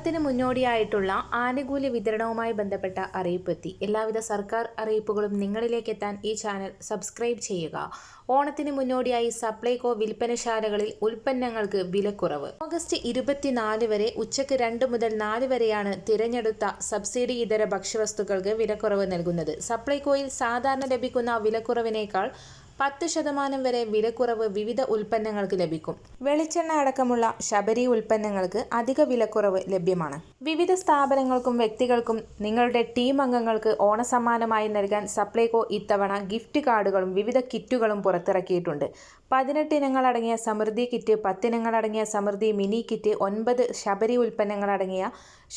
ഓണത്തിന് മുന്നോടിയായിട്ടുള്ള ആനുകൂല്യ വിതരണവുമായി ബന്ധപ്പെട്ട അറിയിപ്പെത്തി. എല്ലാവിധ സർക്കാർ അറിയിപ്പുകളും നിങ്ങളിലേക്ക് എത്താൻ ഈ ചാനൽ സബ്സ്ക്രൈബ് ചെയ്യുക. ഓണത്തിന് മുന്നോടിയായി സപ്ലൈകോ വിൽപ്പനശാലകളിൽ ഉൽപ്പന്നങ്ങൾക്ക് വിലക്കുറവ്. ഓഗസ്റ്റ് ഇരുപത്തിനാല് വരെ ഉച്ചയ്ക്ക് രണ്ട് മുതൽ നാല് വരെയാണ് തിരഞ്ഞെടുത്ത സബ്സിഡി ഇതര ഭക്ഷ്യവസ്തുക്കൾക്ക് വിലക്കുറവ് നൽകുന്നത്. സപ്ലൈകോയിൽ സാധാരണ ലഭിക്കുന്ന വിലക്കുറവിനേക്കാൾ പത്ത് ശതമാനം വരെ വിലക്കുറവ് വിവിധ ഉൽപ്പന്നങ്ങൾക്ക് ലഭിക്കും. വെളിച്ചെണ്ണ അടക്കമുള്ള ശബരി ഉൽപ്പന്നങ്ങൾക്ക് അധിക വിലക്കുറവ് ലഭ്യമാണ്. വിവിധ സ്ഥാപനങ്ങൾക്കും വ്യക്തികൾക്കും നിങ്ങളുടെ ടീം അംഗങ്ങൾക്ക് ഓണസമ്മാനമായി നൽകാൻ സപ്ലൈകോ ഇത്തവണ ഗിഫ്റ്റ് കാർഡുകളും വിവിധ കിറ്റുകളും പുറത്തിറക്കിയിട്ടുണ്ട്. പതിനെട്ട് ഇനങ്ങളടങ്ങിയ സമൃദ്ധി കിറ്റ് പത്തിനങ്ങളടങ്ങിയ സമൃദ്ധി മിനി കിറ്റ് ഒൻപത് ശബരി ഉൽപ്പന്നങ്ങളടങ്ങിയ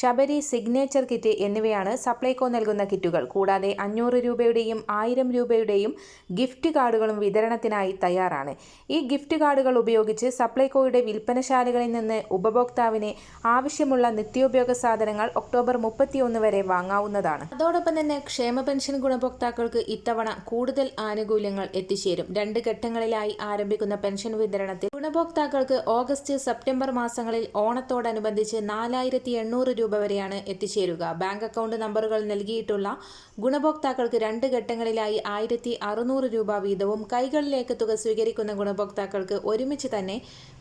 ശബരി സിഗ്നേച്ചർ കിറ്റ് എന്നിവയാണ് സപ്ലൈകോ നൽകുന്ന കിറ്റുകൾ. കൂടാതെ അഞ്ഞൂറ് രൂപയുടെയും ആയിരം രൂപയുടെയും ഗിഫ്റ്റ് കാർഡുകളും വിതരണത്തിനായി തയ്യാറാണ്. ഈ ഗിഫ്റ്റ് കാർഡുകൾ ഉപയോഗിച്ച് സപ്ലൈകോയുടെ വിൽപ്പനശാലകളിൽ നിന്ന് ഉപഭോക്താവിന് ആവശ്യമുള്ള നിത്യോപയോഗ സാധനങ്ങൾ ഒക്ടോബർ മുപ്പത്തിയൊന്ന് വരെ വാങ്ങാവുന്നതാണ്. അതോടൊപ്പം തന്നെ ക്ഷേമ പെൻഷൻ ഗുണഭോക്താക്കൾക്ക് ഇത്തവണ കൂടുതൽ ആനുകൂല്യങ്ങൾ എത്തിച്ചേരും. രണ്ട് ഘട്ടങ്ങളിലായി ആരംഭിക്കുന്ന പെൻഷൻ വിതരണത്തിൽ ഗുണഭോക്താക്കൾക്ക് ഓഗസ്റ്റ് സെപ്റ്റംബർ മാസങ്ങളിൽ ഓണത്തോടനുബന്ധിച്ച് നാലായിരത്തി എണ്ണൂറ് രൂപ വരെയാണ് എത്തിച്ചേരുക. ബാങ്ക് അക്കൗണ്ട് നമ്പറുകൾ നൽകിയിട്ടുള്ള ഗുണഭോക്താക്കൾക്ക് രണ്ട് ഘട്ടങ്ങളിലായി ആയിരത്തി അറുന്നൂറ് രൂപ വീതവും കൈകളിലേക്ക് തുക സ്വീകരിക്കുന്ന ഗുണഭോക്താക്കൾക്ക് ഒരുമിച്ച് തന്നെ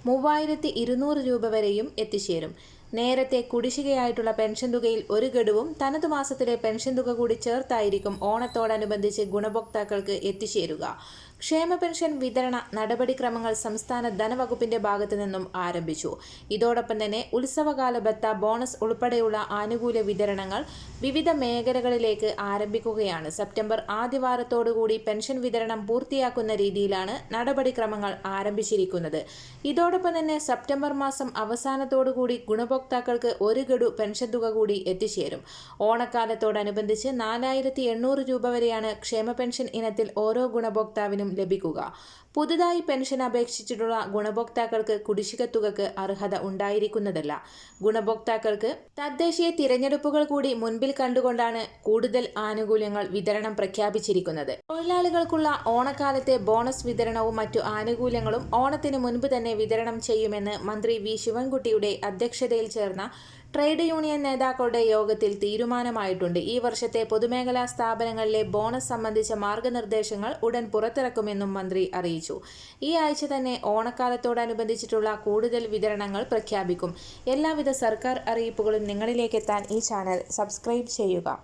മൂവായിരത്തി ഇരുന്നൂറ് രൂപ വരെയും എത്തിച്ചേരും. നേരത്തെ കുടിശ്ശികയായിട്ടുള്ള പെൻഷൻ തുകയിൽ ഒരു ഗഡുവും തനതു മാസത്തിലെ പെൻഷൻ തുക കൂടി ചേർത്തായിരിക്കും ഓണത്തോടനുബന്ധിച്ച് ഗുണഭോക്താക്കൾക്ക് എത്തിച്ചേരുക. ക്ഷേമ പെൻഷൻ വിതരണ നടപടിക്രമങ്ങൾ സംസ്ഥാന ധനവകുപ്പിന്റെ ഭാഗത്തു നിന്നും ആരംഭിച്ചു. ഇതോടൊപ്പം തന്നെ ഉത്സവകാല ബത്ത ബോണസ് ഉൾപ്പെടെയുള്ള ആനുകൂല്യ വിതരണങ്ങൾ വിവിധ മേഖലകളിലേക്ക് ആരംഭിക്കുകയാണ്. സെപ്റ്റംബർ ആദ്യവാരത്തോടുകൂടി പെൻഷൻ വിതരണം പൂർത്തിയാക്കുന്ന രീതിയിലാണ് നടപടിക്രമങ്ങൾ ആരംഭിച്ചിരിക്കുന്നത്. ഇതോടൊപ്പം തന്നെ സെപ്റ്റംബർ മാസം അവസാനത്തോടുകൂടി ഗുണഭോക്താക്കൾക്ക് ഒരു ഗഡു പെൻഷൻ തുക കൂടി എത്തിച്ചേരും. ഓണക്കാലത്തോടനുബന്ധിച്ച് നാലായിരത്തി എണ്ണൂറ് രൂപ വരെയാണ് ക്ഷേമ പെൻഷൻ ഇനത്തിൽ ഓരോ ഗുണഭോക്താവിനും ലഭിക്കുക. പുതുതായി പെൻഷൻ അപേക്ഷിച്ചിട്ടുള്ള ഗുണഭോക്താക്കൾക്ക് കുടിശ്ശിക തുകക്ക് അർഹത ഉണ്ടായിരിക്കുന്നതല്ല. ഗുണഭോക്താക്കൾക്ക് തദ്ദേശീയ തിരഞ്ഞെടുപ്പുകൾ കൂടി മുൻപിൽ കണ്ടുകൊണ്ടാണ് കൂടുതൽ ആനുകൂല്യങ്ങൾ വിതരണം പ്രഖ്യാപിച്ചിരിക്കുന്നത്. തൊഴിലാളികൾക്കുള്ള ഓണക്കാലത്തെ ബോണസ് വിതരണവും മറ്റു ആനുകൂല്യങ്ങളും ഓണത്തിന് മുൻപ് തന്നെ വിതരണം ചെയ്യുമെന്ന് മന്ത്രി വി. ശിവൻകുട്ടിയുടെ അധ്യക്ഷതയിൽ ചേർന്ന ട്രേഡ് യൂണിയൻ നേതാക്കളുടെ യോഗത്തിൽ തീരുമാനമായിട്ടുണ്ട്. ഈ വർഷത്തെ പൊതുമേഖലാ സ്ഥാപനങ്ങളിലെ ബോണസ് സംബന്ധിച്ച മാർഗനിർദ്ദേശങ്ങൾ ഉടൻ പുറത്തിറക്കുമെന്നും മന്ത്രി അറിയിച്ചു. ഈ ആഴ്ച തന്നെ ഓണക്കാലത്തോടനുബന്ധിച്ചിട്ടുള്ള കൂടുതൽ വിതരണങ്ങൾ പ്രഖ്യാപിക്കും. എല്ലാവിധ സർക്കാർ അറിയിപ്പുകളും നിങ്ങളിലേക്ക് എത്താൻ ഈ ചാനൽ സബ്സ്ക്രൈബ് ചെയ്യുക.